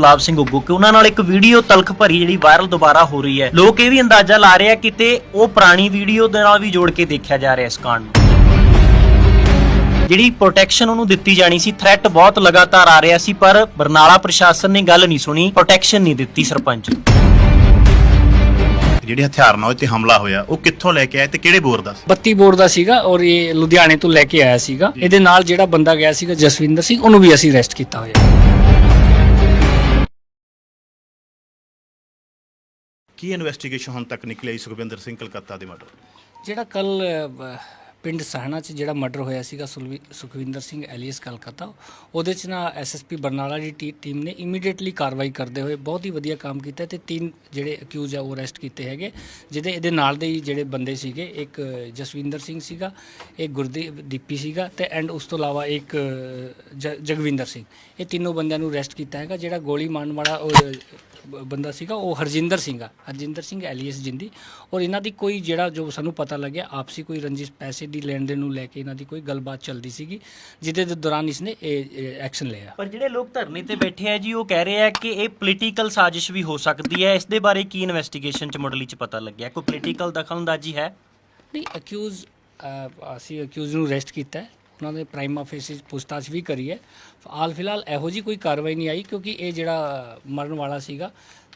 ਗੁਲਾਬ ਸਿੰਘ ਉੱਗੂ ਕਿ ਉਹਨਾਂ ਨਾਲ ਇੱਕ ਵੀਡੀਓ ਤਲਖ ਭਰੀ ਜਿਹੜੀ ਵਾਇਰਲ ਦੁਬਾਰਾ ਹੋ ਰਹੀ ਹੈ। ਲੋਕ ਇਹ ਵੀ ਅੰਦਾਜ਼ਾ ਲਾ ਰਹੇ ਆ ਕਿਤੇ ਉਹ ਪੁਰਾਣੀ ਵੀਡੀਓ ਦੇ ਨਾਲ ਵੀ ਜੋੜ ਕੇ ਦੇਖਿਆ ਜਾ ਰਿਹਾ ਇਸ ਕਾਂਡ ਨੂੰ। ਜਿਹੜੀ ਪ੍ਰੋਟੈਕਸ਼ਨ ਉਹਨੂੰ ਦਿੱਤੀ ਜਾਣੀ ਸੀ ਥ੍ਰੈਟ ਬਹੁਤ ਲਗਾਤਾਰ ਆ ਰਿਹਾ ਸੀ ਪਰ ਬਰਨਾਲਾ ਪ੍ਰਸ਼ਾਸਨ ਨੇ ਗੱਲ ਨਹੀਂ ਸੁਣੀ ਪ੍ਰੋਟੈਕਸ਼ਨ ਨਹੀਂ ਦਿੱਤੀ ਸਰਪੰਚ। ਜਿਹੜੇ ਹਥਿਆਰ ਨਾਲ ਉਹ ਤੇ ਹਮਲਾ ਹੋਇਆ ਉਹ ਕਿੱਥੋਂ ਲੈ ਕੇ ਆਏ ਤੇ ਕਿਹੜੇ ਬੋਰ ਦਾ ਸੀ? 32 ਬੋਰ ਦਾ ਸੀਗਾ ਔਰ ਇਹ ਲੁਧਿਆਣੇ ਤੋਂ ਲੈ ਕੇ ਆਇਆ ਸੀਗਾ। ਇਹਦੇ ਨਾਲ ਜਿਹੜਾ ਬੰਦਾ ਗਿਆ ਸੀਗਾ ਜਸਵਿੰਦਰ ਸਿੰਘ ਉਹਨੂੰ ਵੀ ਅਸੀਂ ਅਰੈਸਟ ਕੀਤਾ ਹੋਇਆ। ਕੀ ਇਨਵੈਸਟੀਗੇਸ਼ਨ ਹੁਣ ਤੱਕ ਨਿਕਲੀ ਸੁਖਵਿੰਦਰ ਸਿੰਘ ਕਲਕੱਤਾ ਦੇ ਮਰਡਰ? ਜਿਹੜਾ ਕੱਲ ਪਿੰਡ ਸਹਣਾ 'ਚ ਜਿਹੜਾ ਮਰਡਰ ਹੋਇਆ ਸੀਗਾ ਸੁਲਵੀ- ਸੁਖਵਿੰਦਰ ਸਿੰਘ ਐਲੀਅਸ ਕਲਕੱਤਾ, ਉਹਦੇ 'ਚ ਨਾ ਐਸਐਸਪੀ ਬਰਨਾਲਾ ਦੀ ਟੀ- ਟੀਮ ਨੇ ਇਮੀਡੀਏਟਲੀ ਕਾਰਵਾਈ ਕਰਦੇ ਹੋਏ ਬਹੁਤ ਹੀ ਵਧੀਆ ਕੰਮ ਕੀਤਾ ਤੇ ਤਿੰਨ ਜਿਹੜੇ ਅਕਿਊਜ਼ ਆ ਉਹ ਅਰੈਸਟ ਕੀਤੇ ਹੈਗੇ, ਜਿਹਦੇ, ਇਹਦੇ ਨਾਲ ਦੇ ਹੀ ਜਿਹੜੇ ਬੰਦੇ ਸੀਗੇ, ਇੱਕ ਜਸਵਿੰਦਰ ਸਿੰਘ ਸੀਗਾ, ਇੱਕ ਗੁਰਦੀਪ, ਦੀਪੀ ਸੀਗਾ ਤੇ ਐਂਡ ਉਸ ਤੋਂ ਇਲਾਵਾ ਇੱਕ, ਜ- ਜਗਵਿੰਦਰ ਸਿੰਘ। ਇਹ ਤਿੰਨੋਂ ਬੰਦਿਆਂ ਨੂੰ ਅਰੈਸਟ ਕੀਤਾ ਹੈਗਾ, ਜਿਹੜਾ ਗੋਲੀ ਮਾਰਨ ਵਾਲਾ ਉਹ ਬ- ਬੰਦਾ ਸੀਗਾ, ਉਹ ਹਰਜਿੰਦਰ ਸਿੰਘ ਆ। ਹਰਜਿੰਦਰ ਸਿੰਘ ਐਲੀਅਸ ਜਿੰਦੀ। ਔਰ ਇਹਨਾਂ ਦੀ ਕੋਈ ਜਿਹੜਾ ਜੋ ਸਾਨੂੰ ਪਤਾ ਲੱਗਿਆ, ਆਪਸੀ ਕੋਈ ਰੰਜਿਸ਼, ਪੈਸੇ ਦੀ ਲੈਣ ਦੇਣ ਨੂੰ ਲੈ ਕੇ ਇਹਨਾਂ ਦੀ ਕੋਈ ਗੱਲਬਾਤ ਚੱਲਦੀ ਸੀਗੀ ਜਿਹਦੇ ਦੇ ਦੌਰਾਨ ਇਸਨੇ ਇਹ ਐਕਸ਼ਨ ਲਿਆ। ਪਰ ਜਿਹੜੇ ਲੋਕ ਧਰਨੇ ਤੇ ਬੈਠੇ ਆ ਜੀ ਉਹ ਕਹਿ ਰਹੇ ਆ ਕਿ ਇਹ ਪੋਲੀਟੀਕਲ ਸਾਜ਼ਿਸ਼ ਵੀ ਹੋ ਸਕਦੀ ਹੈ। ਇਸ ਦੇ ਬਾਰੇ ਕੀ ਇਨਵੈਸਟੀਗੇਸ਼ਨ ਚ ਮੁੱਢਲੀ ਚ ਪਤਾ ਲੱਗਿਆ? ਕੋਈ ਪੋਲੀਟੀਕਲ ਦਖਲਅੰਦਾਜ਼ੀ ਹੈ? ਨਹੀਂ ਅਕਿਊਜ਼ ਅਸੀਂ ਅਕਿਊਜ਼ ਨੂੰ ਅਰੈਸਟ ਕੀਤਾ ਹੈ। ਉਹਨਾਂ ਦੇ ਪ੍ਰਾਈਮਾ ਫੇਸਿਸ ਪੁੱਛਤਾਛ ਵੀ ਕਰੀ ਹੈ। ਹਾਲ ਫਿਲਹਾਲ ਇਹੋ ਜੀ ਕੋਈ ਕਾਰਵਾਈ ਨਹੀਂ ਆਈ ਕਿਉਂਕਿ ਇਹ ਜਿਹੜਾ ਮਰਨ ਵਾਲਾ ਸੀਗਾ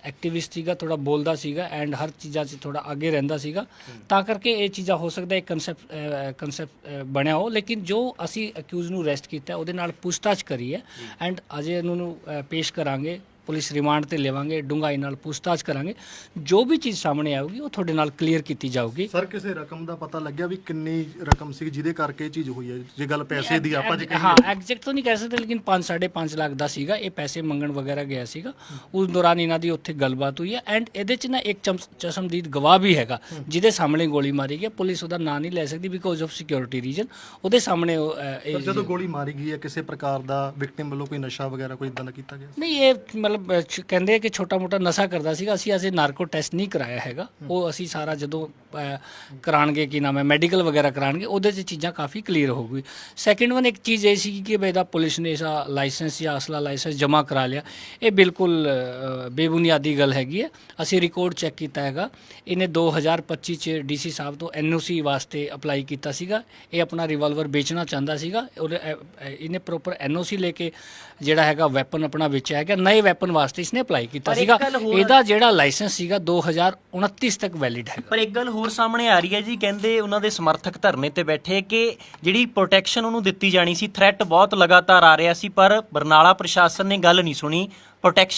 ਐਕਟਿਵਿਸਟ ਸੀਗਾ ਥੋੜਾ ਬੋਲਦਾ ਸੀਗਾ ਐਂਡ ਹਰ ਚੀਜ਼ਾਂ 'ਚ ਥੋੜਾ ਅੱਗੇ ਰਹਿੰਦਾ ਸੀਗਾ। ਤਾਂ ਕਰਕੇ ਇਹ ਚੀਜ਼ਾਂ ਹੋ ਸਕਦਾ ਇੱਕ ਕਨਸੈਪਟ ਕਨਸੈਪਟ ਬਣਿਆ ਹੋ। ਲੇਕਿਨ ਜੋ ਅਸੀਂ ਅਕਿਊਜ਼ ਨੂੰ ਅਰੈਸਟ ਕੀਤਾ ਉਹਦੇ ਨਾਲ ਪੁੱਛਤਾਛ ਕਰੀ ਹੈ ਐਂਡ ਅਜੇ ਇਹਨਾਂ ਨੂੰ ਪੇਸ਼ ਕਰਾਂਗੇ। ਪੁਲਿਸ ਰਿਮਾਂਡ ਤੇ ਲੈਵਾਂਗੇ ਡੂੰਘਾਈ ਨਾਲ ਪੁੱਛਤਾਛ ਕਰਾਂਗੇ। ਜੋ ਵੀ ਚੀਜ਼ ਸਾਹਮਣੇ ਆਊਗੀ ਉਹ ਤੁਹਾਡੇ ਨਾਲ ਕਲੀਅਰ ਕੀਤੀ ਜਾਊਗੀ। ਸਰ ਕਿਸੇ ਰਕਮ ਦਾ ਪਤਾ ਲੱਗਿਆ ਵੀ ਕਿੰਨੀ ਰਕਮ ਸੀ ਜਿਹਦੇ ਕਰਕੇ ਇਹ ਚੀਜ਼ ਹੋਈ ਹੈ? ਜੇ ਗੱਲ ਪੈਸੇ ਦੀ ਆਪਾਂ ਜੇ ਹਾਂ ਕਹੀਏ। ਐਗਜ਼ੈਕਟ ਤਾਂ ਨਹੀਂ ਕਹਿ ਸਕਦੇ ਲੇਕਿਨ 5 5.5 ਲੱਖ ਦਾ ਸੀਗਾ। ਇਹ ਪੈਸੇ ਮੰਗਣ ਵਗੈਰਾ ਗਿਆ ਸੀਗਾ। ਉਸ ਦੌਰਾਨ ਇਹਨਾਂ ਦੀ ਉੱਥੇ ਗੱਲਬਾਤ ਹੋਈ ਹੈ। ਐਂਡ ਇਹਦੇ ਚ ਨਾ ਇੱਕ ਚਮ- ਚਸ਼ਮਦੀਦ ਗਵਾਹ ਵੀ ਹੈਗਾ ਜਿਹਦੇ ਸਾਹਮਣੇ ਗੋਲੀ ਮਾਰੀ ਗਈ ਹੈ। ਪੁਲਿਸ ਉਹਦਾ ਨਾਂ ਨਹੀਂ ਲੈ ਸਕਦੀ ਬਿਕੋਜ਼ ਆਫ ਸਿਕਿਉਰਿਟੀ ਰੀਜਨ ਉਹਦੇ ਸਾਹਮਣੇ ਉਹ, ਇਹ ਜਦੋਂ ਗੋਲੀ ਮਾਰੀ ਗਈ ਹੈ ਕਿਸੇ ਪ੍ਰਕਾਰ ਦਾ ਵਿਕਟਿਮ ਵੱਲੋਂ ਕੋਈ ਨਸ਼ਾ ਵਗੈਰਾ ਕੋਈ ਇਦਾਂ ਦਾ ਕੀਤਾ ਗਿਆ? ਨਹੀਂ ਇਹ ਮਤਲਬ ਛ- ਕਹਿੰਦੇ ਕਿ ਛੋਟਾ ਮੋਟਾ ਨਸ਼ਾ ਕਰਦਾ ਸੀਗਾ। ਅਸੀਂ ਅਜੇ ਨਾਰਕੋ ਟੈਸਟ ਨਹੀਂ ਕਰਾਇਆ ਹੈਗਾ। ਉਹ ਅਸੀਂ ਸਾਰਾ ਜਦੋਂ ਕਰਾਣਗੇ ਕੀ ਨਾਮ ਹੈ ਮੈਡੀਕਲ ਵਗੈਰਾ ਕਰਾਣਗੇ ਉਹਦੇ 'ਚ ਚੀਜ਼ਾਂ ਕਾਫੀ ਕਲੀਅਰ ਹੋ ਗਈ। ਸੈਕਿੰਡ ਵਨ ਇੱਕ ਚੀਜ਼ ਇਹ ਸੀ ਕਿ ਬੇਦਾ ਪੁਲਿਸ ਨੇ ਇਸਾ ਲਾਇਸੈਂਸ ਜਾਂ ਅਸਲਾ ਲਾਇਸੈਂਸ ਜਮ੍ਹਾਂ ਕਰਾ ਲਿਆ। ਇਹ ਬਿਲਕੁਲ ਬੇਬੁਨਿਆਦੀ ਗੱਲ ਹੈਗੀ ਹੈ। ਅਸੀਂ ਰਿਕਾਰਡ ਚੈੱਕ ਕੀਤਾ ਹੈਗਾ। ਇਹਨੇ 2025 ਚ ਡੀਸੀ ਸਾਹਿਬ ਤੋਂ ਐਨਓਸੀ ਵਾਸਤੇ ਅਪਲਾਈ ਕੀਤਾ ਸੀਗਾ। ਇਹ ਆਪਣਾ ਰਿਵਾਲਵਰ ਵੇਚਣਾ ਚਾਹੁੰਦਾ ਸੀਗਾ। ਇਹਨੇ ਪ੍ਰੋਪਰ ਐਨਓਸੀ ਲੈ ਕੇ ਜਿਹੜਾ ਹੈਗਾ ਵੈਪਨ ਆਪਣਾ ਵੇਚਿਆ ਹੈਗਾ। ਨਏ ਵੈਪਨ ਵਾਸਤੇ ਇਸਨੇ ਅਪਲਾਈ ਕੀਤਾ ਪਰ ਇੱਕ ਸੀਗਾ। ਗੱਲ ਹੋਰ- ਇਹਦਾ ਜਿਹੜਾ ਲਾਇਸੈਂਸ ਸੀਗਾ 2029 ਤੱਕ ਵੈਲਿਡ ਹੈਗਾ। ਪਰ ਇੱਕ ਗੱਲ ਹੋਰ ਸਾਹਮਣੇ ਆ ਰਹੀ ਹੈ ਜੀ ਕਹਿੰਦੇ ਉਹਨਾਂ ਦੇ ਸਮਰਥਕ ਧਰਨੇ ਤੇ ਬੈਠੇ ਕਿ ਜਿਹੜੀ ਪ੍ਰੋਟੈਕਸ਼ਨ ਉਹਨੂੰ ਦਿੱਤੀ ਜਾਣੀ ਸੀ ਥ੍ਰੈਟ ਬਹੁਤ ਲਗਾਤਾਰ ਆ ਰਿਹਾ ਸੀ ਪਰ ਬਰਨਾਲਾ ਪ੍ਰਸ਼ਾਸਨ ਨੇ ਗੱਲ ਨਹੀਂ ਸੁਣੀ। ਪ੍ਰੋਟੈਕਸ਼ਨ